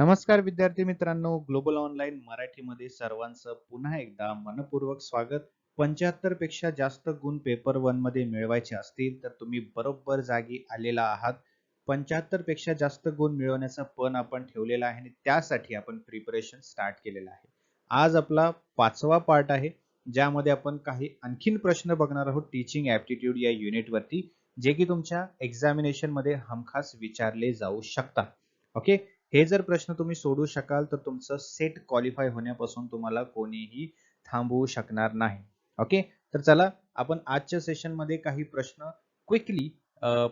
नमस्कार विद्यार्थी मित्रांनो ग्लोबल ऑनलाईन मराठीमध्ये सर्वांचं पुन्हा एकदा मनपूर्वक स्वागत. पंच्याहत्तरपेक्षा जास्त गुण पेपर वनमध्ये मिळवायचे असतील तर तुम्ही बरोबर जागी आलेला आहात. पंच्याहत्तरपेक्षा जास्त गुण मिळवण्याचा पण आपण ठेवलेला आहे आणि त्यासाठी आपण प्रिपरेशन स्टार्ट केलेलं आहे. आज आपला पाचवा पार्ट आहे ज्यामध्ये आपण काही आणखीन प्रश्न बघणार आहोत टीचिंग ऍप्टिट्यूड या युनिट वरती जे की तुमच्या एक्झामिनेशनमध्ये हमखास विचारले जाऊ शकतात. ओके हे जर प्रश्न तुम्ही सोडू शकाल तर तुमचं सेट क्वालिफाय होण्यापासून तुम्हाला कोणीही थांबवू शकणार नाही. ओके तर चला आपण आजच्या सेशनमध्ये काही प्रश्न क्विकली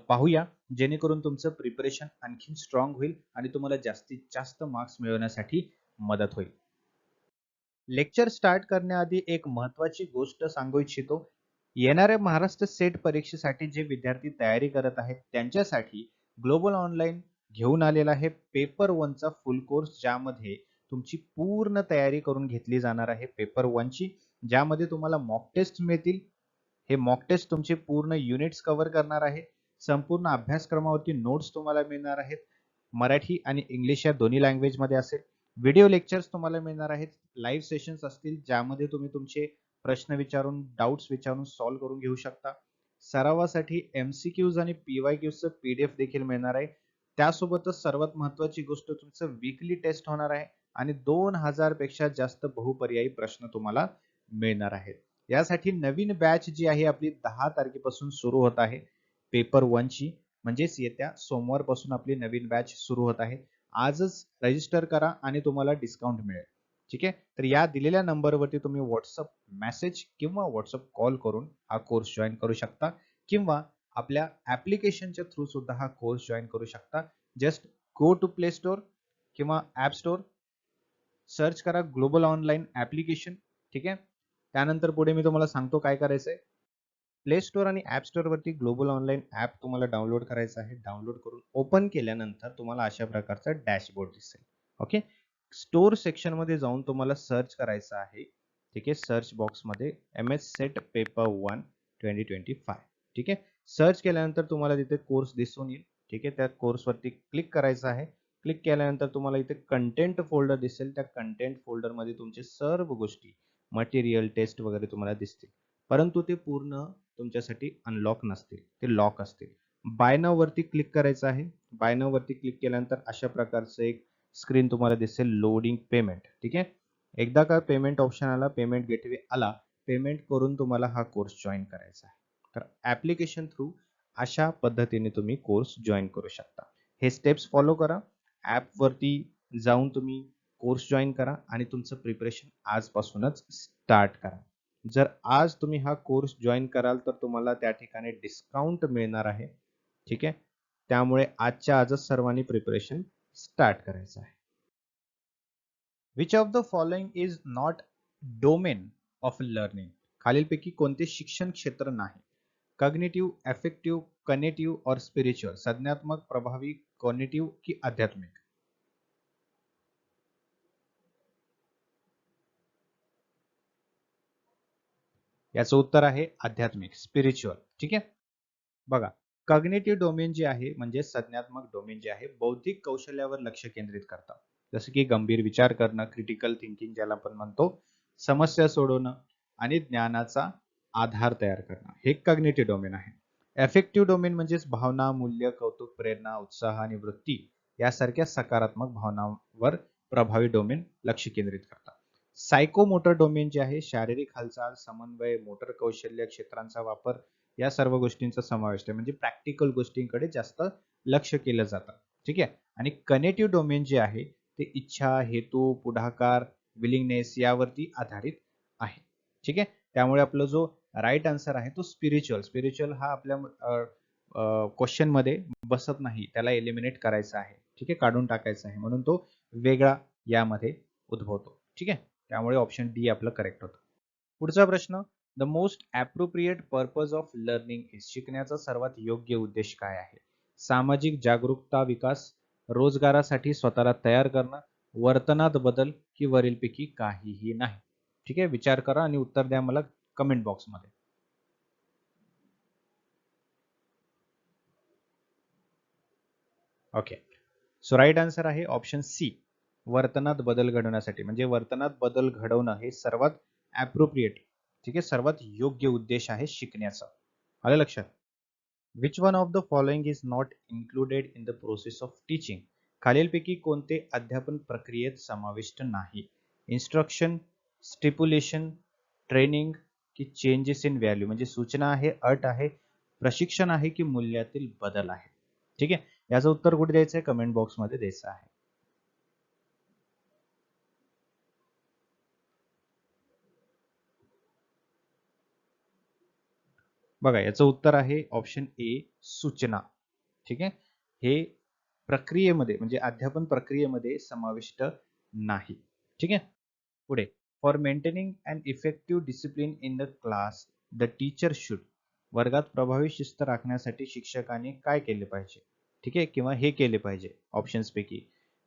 पाहूया. जेणेकरून तुमचं प्रिपरेशन आणखी स्ट्रॉंग होईल आणि तुम्हाला जास्तीत जास्त मार्क्स मिळवण्यासाठी मदत होईल. लेक्चर स्टार्ट करण्याआधी एक महत्वाची गोष्ट सांगू इच्छितो. येणाऱ्या महाराष्ट्र सेट परीक्षेसाठी जे विद्यार्थी तयारी करत आहेत त्यांच्यासाठी ग्लोबल ऑनलाईन घेऊन आलेला आहे. पेपर वनचा फुल कोर्स ज्यामध्ये तुमची पूर्ण तयारी करून घेतली जाणार आहे पेपर वनची ज्यामध्ये तुम्हाला मॉक टेस्ट मिळतील. हे मॉक टेस्ट तुमचे पूर्ण युनिट्स कव्हर करणार आहे. संपूर्ण अभ्यासक्रमावरती नोट्स तुम्हाला मिळणार आहेत. मराठी आणि इंग्लिश या दोन्ही लँग्वेजमध्ये असेल. व्हिडिओ लेक्चर्स तुम्हाला मिळणार आहेत. लाईव्ह सेशन्स असतील ज्यामध्ये तुम्ही तुमचे प्रश्न विचारून डाऊट्स विचारून सॉल्व्ह करून घेऊ शकता. सरावासाठी एमसीक्यूज आणि पीवाय क्यूजचं पीडीएफ देखील मिळणार आहे. त्यासोबतच सर्वात महत्वाची गोष्ट तुमचं वीकली टेस्ट होणार आहे आणि दोन हजारपेक्षा जास्त बहुपर्यायी प्रश्न तुम्हाला मिळणार आहेत. यासाठी नवीन बॅच जी आहे आपली दहा तारखेपासून सुरू होत आहे. पेपर वनची म्हणजेच येत्या सोमवारपासून आपली नवीन बॅच सुरू होत आहे. आजच रजिस्टर करा आणि तुम्हाला डिस्काउंट मिळेल. ठीक आहे? तर या दिलेल्या नंबरवरती तुम्ही व्हॉट्सअप मेसेज किंवा व्हॉट्सअप कॉल करून हा कोर्स जॉईन करू शकता. किंवा आपल्या ऍप्लिकेशनच्या थ्रू सुद्धा हा कोर्स जॉईन करू शकता. Just go to Play Store किंवा ऍप स्टोर सर्च करा ग्लोबल ऑनलाईन ऍप्लिकेशन ठीक आहे? त्यानंतर पुढे मी तुम्हाला सांगतो काय करायचंय. प्ले स्टोर आणि ऍप स्टोर वरती ग्लोबल ऑनलाईन ऍप तुम्हाला डाउनलोड करायचं आहे. डाउनलोड करून ओपन केल्यानंतर तुम्हाला अशा प्रकारचा डॅशबोर्ड दिसेल. ओके स्टोर सेक्शनमध्ये जाऊन तुम्हाला सर्च करायचं आहे. ठीक आहे? सर्च बॉक्समध्ये M S SET paper one twenty twenty five ठीक आहे? सर्च केल्यानंतर तुम्हाला तिथे कोर्स दिसून येईल. ठीक आहे? त्या कोर्सवरती क्लिक करायचं आहे. क्लिक केल्यानंतर तुम्हाला इथे कंटेंट फोल्डर दिसेल. त्या कंटेंट फोल्डरमध्ये तुमचे सर्व गोष्टी मटेरियल टेस्ट वगैरे तुम्हाला दिसतील. परंतु ते पूर्ण तुमच्यासाठी अनलॉक नसतील. ते लॉक असतील. बायनावरती क्लिक करायचं आहे. बायनावरती क्लिक केल्यानंतर अशा प्रकारचं एक स्क्रीन तुम्हाला दिसेल. लोडिंग पेमेंट ठीक आहे? एकदा का पेमेंट ऑप्शन आला पेमेंट गेटवे आला पेमेंट करून तुम्हाला हा कोर्स जॉईन करायचा आहे. तर ऍप्लिकेशन थ्रू अशा पद्धतीने तुम्ही कोर्स जॉईन करू शकता. हे स्टेप्स फॉलो करा. ऍप वरती जाऊन तुम्ही कोर्स जॉईन करा आणि तुमचं प्रिपरेशन आजपासूनच स्टार्ट करा. जर आज तुम्ही हा कोर्स जॉईन कराल तर तुम्हाला त्या ठिकाणी डिस्काउंट मिळणार आहे. ठीक आहे? त्यामुळे आजच्या आजच सर्वांनी प्रिपरेशन स्टार्ट करायचं आहे. Which of the following is not domain of learning खालीलपैकी कोणते शिक्षण क्षेत्र नाही? कग्नेटिव्ह एफेक्टिव्ह कनेटिव्ह और स्पिरिच्युअल संज्ञात्मक प्रभावी कॉग्नेटिव्ह की आध्यात्मिक? याचं उत्तर आहे आध्यात्मिक स्पिरिच्युअल ठीक आहे? बघा कग्नेटिव्ह डोमेन जे आहे म्हणजे संज्ञात्मक डोमेन जे आहे बौद्धिक कौशल्यावर लक्ष केंद्रित करतात जसं की गंभीर विचार करणं क्रिटिकल थिंकिंग ज्याला आपण म्हणतो समस्या सोडवणं आणि ज्ञानाचा आधार तयार करणं. हे कग्नेटिव्ह डोमेन आहे. एफेक्टिव्ह डोमेन म्हणजेच भावना मूल्य कौतुक प्रेरणा उत्साह आणि वृत्ती यासारख्या सकारात्मक भावनांवर प्रभावी डोमेन लक्ष केंद्रित करतात. सायकोमोटर डोमेन जे आहे शारीरिक हालचाल समन्वय मोटर कौशल्य क्षेत्रांचा वापर या सर्व गोष्टींचा समावेश आहे. म्हणजे प्रॅक्टिकल गोष्टींकडे जास्त लक्ष केलं जातं. ठीक आहे? आणि कनेटिव्ह डोमेन जे आहे ते इच्छा हेतू पुढाकार विलिंगनेस यावरती आधारित आहे. ठीक आहे? त्यामुळे आपला जो राईट आन्सर आहे तो स्पिरिच्युअल स्पिरिच्युअल हा आपल्या क्वेश्चनमध्ये बसत नाही. त्याला एलिमिनेट करायचा आहे. ठीक आहे? काढून टाकायचा आहे. म्हणून तो वेगळा यामध्ये उद्भवतो. ठीक आहे? त्यामुळे ऑप्शन डी आपलं करेक्ट होतं. पुढचा प्रश्न the most appropriate purpose of learning is शिकण्याचा सर्वात योग्य उद्देश काय आहे? सामाजिक जागरूकता विकास रोजगारासाठी स्वतःला तयार करणं वर्तनात बदल की वरीलपैकी काहीही नाही? ठीक आहे? विचार करा आणि उत्तर द्या मला कमेंट बॉक्समध्ये ओके सो राईट आन्सर आहे ऑप्शन सी वर्तनात बदल घडवण्यासाठी. म्हणजे वर्तनात बदल घडवणं हे सर्वात ॲप्रोप्रिएट ठीक आहे? सर्वात योग्य उद्देश आहे शिकण्याचा. आलं लक्षात? Which one of the following is not included in the process of teaching खालीलपैकी कोणते अध्यापन प्रक्रियेत समाविष्ट नाही? इन्स्ट्रक्शन स्टिप्युलेशन ट्रेनिंग की चेंजेस इन व्हॅल्यू म्हणजे सूचना आहे अट आहे प्रशिक्षण आहे की मूल्यातील बदल आहे. ठीक आहे? याचं उत्तर कुठे द्यायचं आहे? कमेंट बॉक्समध्ये द्यायचं आहे. बघा याचं उत्तर आहे ऑप्शन ए सूचना. ठीक आहे? हे प्रक्रियेमध्ये म्हणजे अध्यापन प्रक्रियेमध्ये समाविष्ट नाही. ठीक आहे? पुढे. For maintaining and effective discipline in the class the teacher should वर्गात प्रभावी शिस्त राखण्यासाठी शिक्षकांनी काय केले पाहिजे? ठीक आहे? किंवा हे केले पाहिजे? ऑप्शन्सपैकी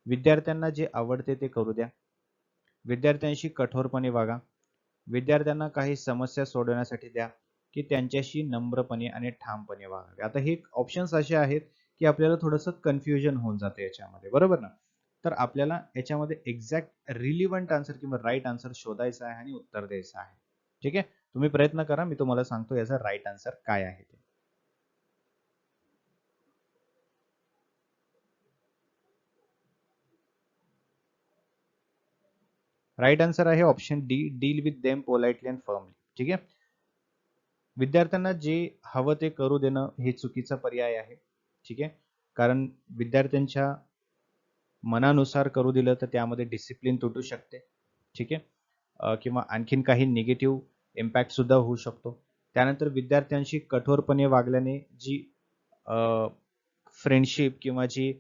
विद्यार्थ्यांना जे आवडते ते करू द्या. विद्यार्थ्यांशी कठोरपणे वागा. विद्यार्थ्यांना काही समस्या सोडवण्यासाठी द्या. की त्यांच्याशी नम्रपणे आणि ठामपणे वागावे आता हे ऑप्शन्स असे आहेत की आपल्याला थोडंसं कन्फ्युजन होऊन जातं याच्यामध्ये. बरोबर ना? तर आपल्याला याच्यामध्ये एक्झॅक्ट रिलिव्हंट आन्सर किंवा राईट आन्सर शोधायचा आहे आणि उत्तर द्यायचं आहे. ठीक आहे? तुम्ही प्रयत्न करा मी तुम्हाला सांगतो याचा राईट आन्सर काय आहे ते. राईट आन्सर आहे option D deal with them politely and firmly ठीक आहे? विद्यार्थ्यांना जे हवं ते करू देणं हे चुकीचा पर्याय आहे. ठीक आहे? कारण विद्यार्थ्यांच्या मनानुसार करू दिलं तर त्यामध्ये डिसिप्लिन तुटू शकते. ठीक आहे? किंवा आणखीन काही निगेटिव्ह इम्पॅक्ट सुद्धा होऊ शकतो. त्यानंतर विद्यार्थ्यांशी कठोरपणे वागल्याने जी फ्रेंडशिप किंवा जी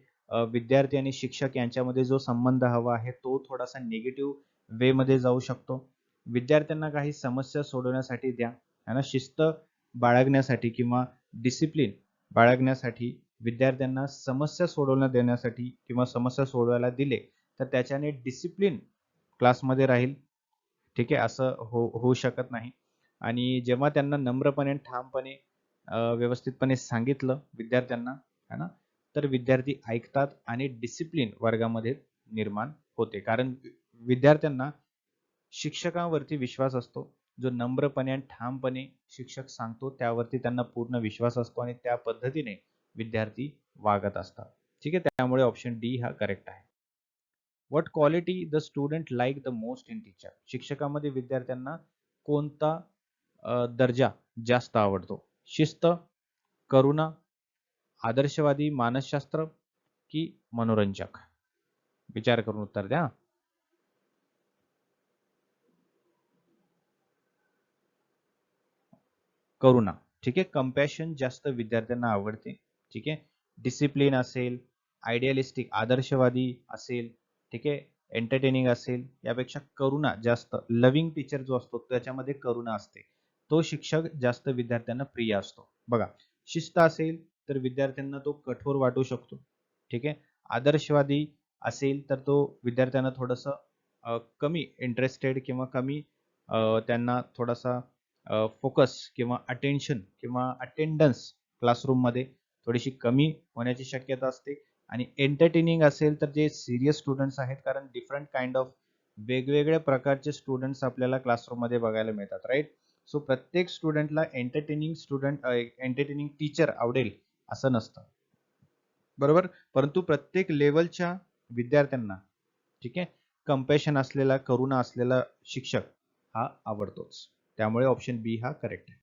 विद्यार्थी आणि शिक्षक यांच्यामध्ये जो संबंध हवा आहे तो थोडासा निगेटिव्ह वे मध्ये जाऊ शकतो. विद्यार्थ्यांना काही समस्या सोडवण्यासाठी द्या. यांना शिस्त बाळगण्यासाठी किंवा डिसिप्लिन बाळगण्यासाठी विद्यार्थ्यांना समस्या सोडवण्यात देण्यासाठी किंवा समस्या सोडवायला दिले तर त्याच्याने डिसिप्लिन क्लासमध्ये राहील. ठीक आहे? असं हो होऊ शकत नाही. आणि जेव्हा त्यांना नम्रपणे ठामपणे व्यवस्थितपणे सांगितलं विद्यार्थ्यांना है ना? तर विद्यार्थी ऐकतात आणि डिसिप्लिन वर्गामध्ये निर्माण होते. कारण विद्यार्थ्यांना शिक्षकांवरती विश्वास असतो. जो नम्रपणे आणि ठामपणे शिक्षक सांगतो त्यावरती त्यांना पूर्ण विश्वास असतो आणि त्या पद्धतीने विद्यार्थी वागत असतात. ठीक आहे? त्यामुळे ऑप्शन डी हा करेक्ट आहे. What quality the student like the most in teacher शिक्षकामध्ये विद्यार्थ्यांना कोणता दर्जा जास्त आवडतो? शिस्त करुणा आदर्शवादी मानसशास्त्र की मनोरंजक? विचार करून उत्तर द्या. करुणा. ठीक आहे? कम्पॅशन जास्त विद्यार्थ्यांना आवडते. ठीक आहे? डिसिप्लिन असेल आयडियालिस्टिक आदर्शवादी असेल ठीक आहे? एंटरटेनिंग असेल यापेक्षा करुणा जास्त लव्हिंग टीचर जो असतो त्याच्यामध्ये करुणा असते. तो शिक्षक जास्त विद्यार्थ्यांना प्रिय असतो. बघा शिस्त असेल तर विद्यार्थ्यांना तो कठोर वाटू शकतो. ठीक आहे? आदर्शवादी असेल तर तो विद्यार्थ्यांना थोडंसं कमी इंटरेस्टेड किंवा कमी त्यांना थोडासा फोकस किंवा अटेन्शन किंवा अटेंडन्स क्लासरूममध्ये थोडीशी कमी होण्याची शक्यता असते. आणि एंटरटेनिंग असेल तर जे सिरियस स्टुडंट्स आहेत कारण डिफरंट काइंड ऑफ वेगवेगळ्या प्रकारचे स्टुडंट्स आपल्याला क्लासरूममध्ये बघायला मिळतात राईट सो प्रत्येक स्टुडंटला एंटरटेनिंग स्टुडंट एंटरटेनिंग टीचर आवडेल असं नसतं. बरोबर? परंतु प्रत्येक लेवलच्या विद्यार्थ्यांना ठीक आहे? कम्पॅशन असलेला करुणा असलेला शिक्षक हा आवडतोच. त्यामुळे ऑप्शन बी हा करेक्ट आहे.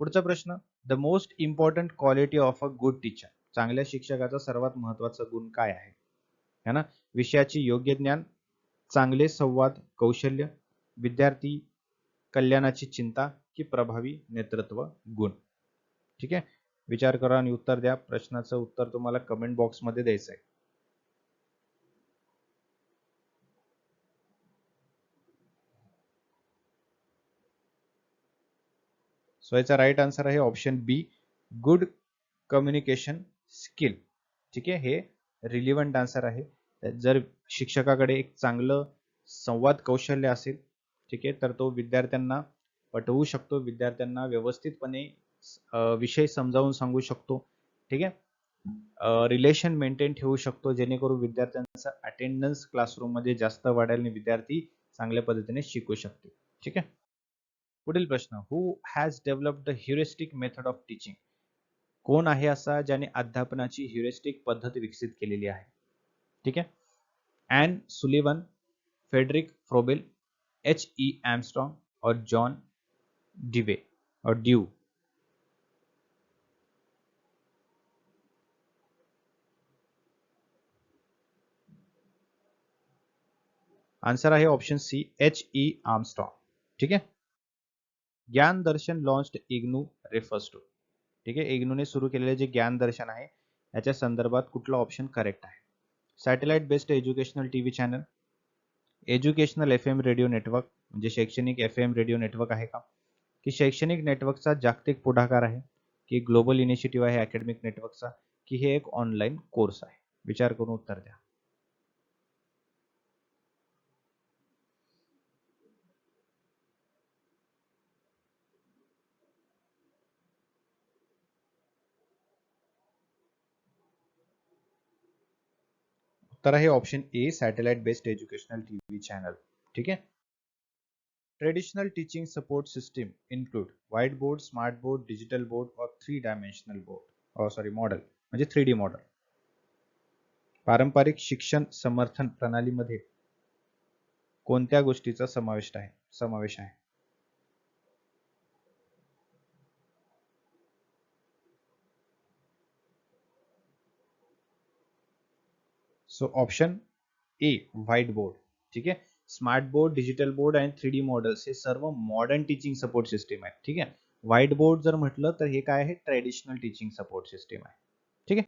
पुढचा प्रश्न the most important quality of a good teacher चांगल्या शिक्षकाचा सर्वात महत्त्वाचा गुण काय आहे? है ना? विषयाचे योग्य ज्ञान चांगले संवाद कौशल्य विद्यार्थी कल्याणाची चिंता की प्रभावी नेतृत्व गुण. ठीक आहे? विचार करा आणि उत्तर द्या. प्रश्नाचं उत्तर तुम्हाला कमेंट बॉक्समध्ये द्यायचं आहे सो याचा राईट आन्सर आहे option B good communication skill ठीक आहे? हे रिलिव्हंट आन्सर आहे. जर शिक्षकाकडे एक चांगलं संवाद कौशल्य असेल ठीक आहे? तर तो विद्यार्थ्यांना पटवू शकतो. विद्यार्थ्यांना व्यवस्थितपणे विषय समजावून सांगू शकतो. ठीक आहे? रिलेशन मेंटेन ठेवू शकतो. जेणेकरून विद्यार्थ्यांचा अटेंडन्स क्लासरूममध्ये जास्त वाढेल आणि विद्यार्थी चांगल्या पद्धतीने शिकू शकतील. ठीक आहे? पुढील प्रश्न who has developed the heuristic method of teaching कोण आहे असा ज्याने अध्यापनाची ह्युरिस्टिक पद्धत विकसित केलेली आहे? ठीक आहे? Anne Sullivan Friedrich Froebel H E Armstrong और जॉन डिवे और ड्यू आंसर आहे option C H E Armstrong ठीक आहे? Gyan Darshan launched IGNOU refers to ठीक आहे? इग्नूने सुरू केलेले जे ज्ञान दर्शन आहे याच्या संदर्भात कुठला ऑप्शन करेक्ट आहे? Satellite based educational TV channel educational F M radio network म्हणजे शैक्षणिक एफ एम रेडिओ नेटवर्क आहे का? की शैक्षणिक नेटवर्कचा जागतिक पुढाकार आहे की ग्लोबल इनिशिएटिव्ह आहे अकॅडमिक नेटवर्कचा की हे एक ऑनलाईन कोर्स आहे? विचार करून उत्तर द्या. उत्तर आहे option A satellite based educational TV channel ठीक आहे traditional teaching support system include white board smart board digital board और three dimensional board sorry model म्हणजे थ्री डी मॉडेल पारंपरिक शिक्षण समर्थन प्रणालीमध्ये कोणत्या गोष्टीचा समावेश आहे? समावेश आहे. So option A white board ठीक आहे? स्मार्ट बोर्ड डिजिटल बोर्ड आणि थ्री डी मॉडेल्स हे सर्व मॉडर्न टीचिंग सपोर्ट सिस्टीम आहे ठीक आहे? व्हाईट बोर्ड जर म्हटलं तर हे काय आहे? ट्रेडिशनल टीचिंग सपोर्ट सिस्टीम आहे. ठीक आहे?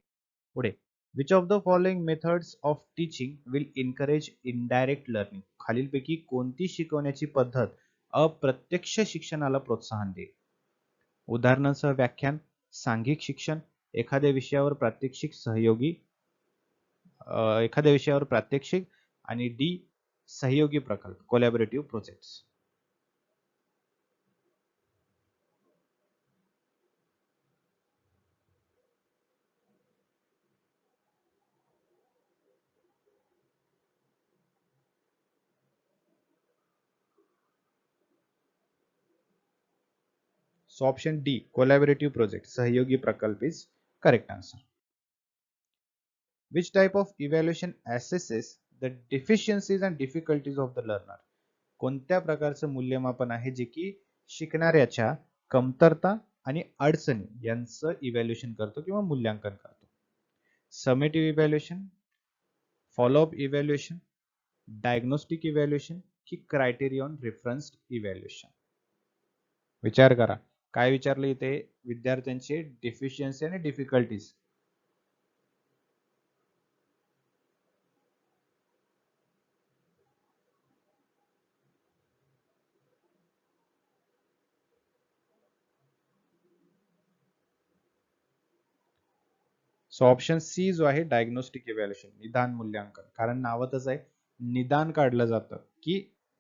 पुढे. Which of the following methods of teaching will encourage indirect learning खालीलपैकी कोणती शिकवण्याची पद्धत अप्रत्यक्ष शिक्षणाला प्रोत्साहन देईल? उदाहरणासह व्याख्यान सांघिक शिक्षण एखाद्या विषयावर प्रात्यक्षिक सहयोगी एखाद्या विषयावर प्रात्यक्षिक आणि डी सहयोगी प्रकल्प collaborative projects So option D, collaborative project, सहयोगी प्रकल्प is correct answer. Which type of evaluation assesses the deficiencies and difficulties of the learner? कोणत्या प्रकारचं मूल्यमापन आहे जे की शिकणाऱ्याच्या कमतरता आणि अडचणी यांचं इव्हॅल्युएशन करतो किंवा मूल्यांकन करतो? Summative evaluation follow up evaluation diagnostic evaluation की क्रायटेरियन रेफरन्स्ड इव्हॅल्युएशन विचार करा. काय विचारलं इथे? विद्यार्थ्यांचे डिफिशियन्सी आणि डिफिकल्टीज सो ऑप्शन सी जो आहे डायग्नोस्टिक इव्हॅल्युएशन निदान मूल्यांकन. कारण नावातच आहे निदान काढलं जातं की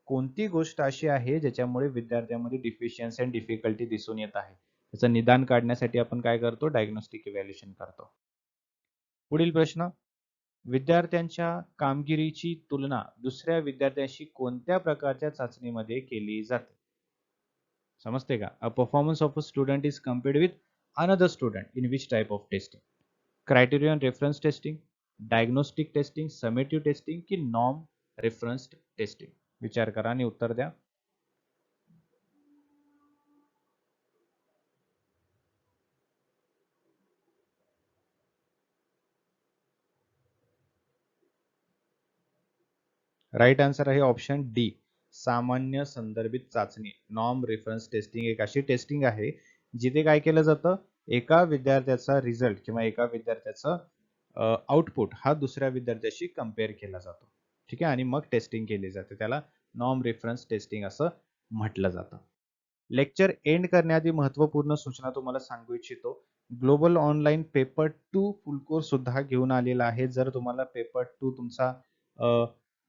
कोणती गोष्ट अशी आहे ज्याच्यामुळे विद्यार्थ्यांमध्ये डिफिशियन्सी आणि डिफिकल्टी दिसून येत आहे. त्याचं निदान काढण्यासाठी आपण काय करतो? डायग्नोस्टिक इव्हॅल्युएशन करतो. पुढील प्रश्न विद्यार्थ्यांच्या कामगिरीची तुलना दुसऱ्या विद्यार्थ्यांशी कोणत्या प्रकारच्या चाचणीमध्ये केली जाते? समजते का? A performance of a student is compared with another student in which type of testing criterion reference testing diagnostic testing summative testing की नॉम रेफरन्स टेस्टिंग? विचार करा आणि उत्तर द्या. राईट आन्सर आहे ऑप्शन डी सामान्य संदर्भित चाचणी. नॉम रेफरन्स टेस्टिंग एक अशी टेस्टिंग आहे जिथे काय केलं जातं? एका विद्यार्थ्याचा रिझल्ट किंवा एका विद्यार्थ्याचा आउटपुट हा दुसऱ्या विद्यार्थ्याशी कंपेअर केला जातो. ठीक आहे? आणि मग टेस्टिंग केली जाते. त्याला नॉम रेफरन्स टेस्टिंग असं म्हटलं जातं. लेक्चर एंड करण्याआधी महत्त्वपूर्ण सूचना तुम्हाला सांगू इच्छितो. Global online paper two full course सुद्धा घेऊन आलेला आहे. जर तुम्हाला पेपर टू तुमचा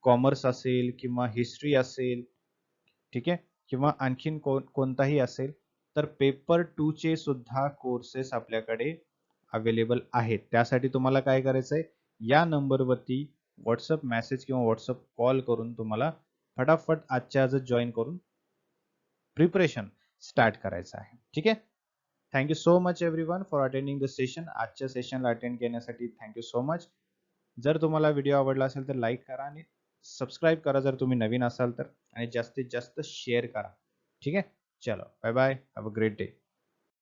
कॉमर्स असेल किंवा हिस्ट्री असेल ठीक आहे? किंवा आणखीन कोणताही असेल तर पेपर टू चे सुद्धा कोर्सेस आपल्याकडे अवेलेबल आहेत. त्यासाठी तुम्हाला काय करायचं आहे या नंबरवरती व्हॉट्सअप मेसेज किंवा व्हॉट्सअप कॉल करून तुम्हाला फटाफट आजच्या आज जॉईन करून प्रिपरेशन स्टार्ट करायचं आहे. ठीक आहे? Thank you so much everyone for attending the session आजच्या सेशनला अटेंड करण्यासाठी थँक्यू सो मच जर तुम्हाला व्हिडिओ आवडला असेल तर लाईक करा आणि सबस्क्राईब करा जर तुम्ही नवीन असाल तर. आणि जास्तीत जास्त शेअर करा. ठीक आहे? चलो bye bye have a great day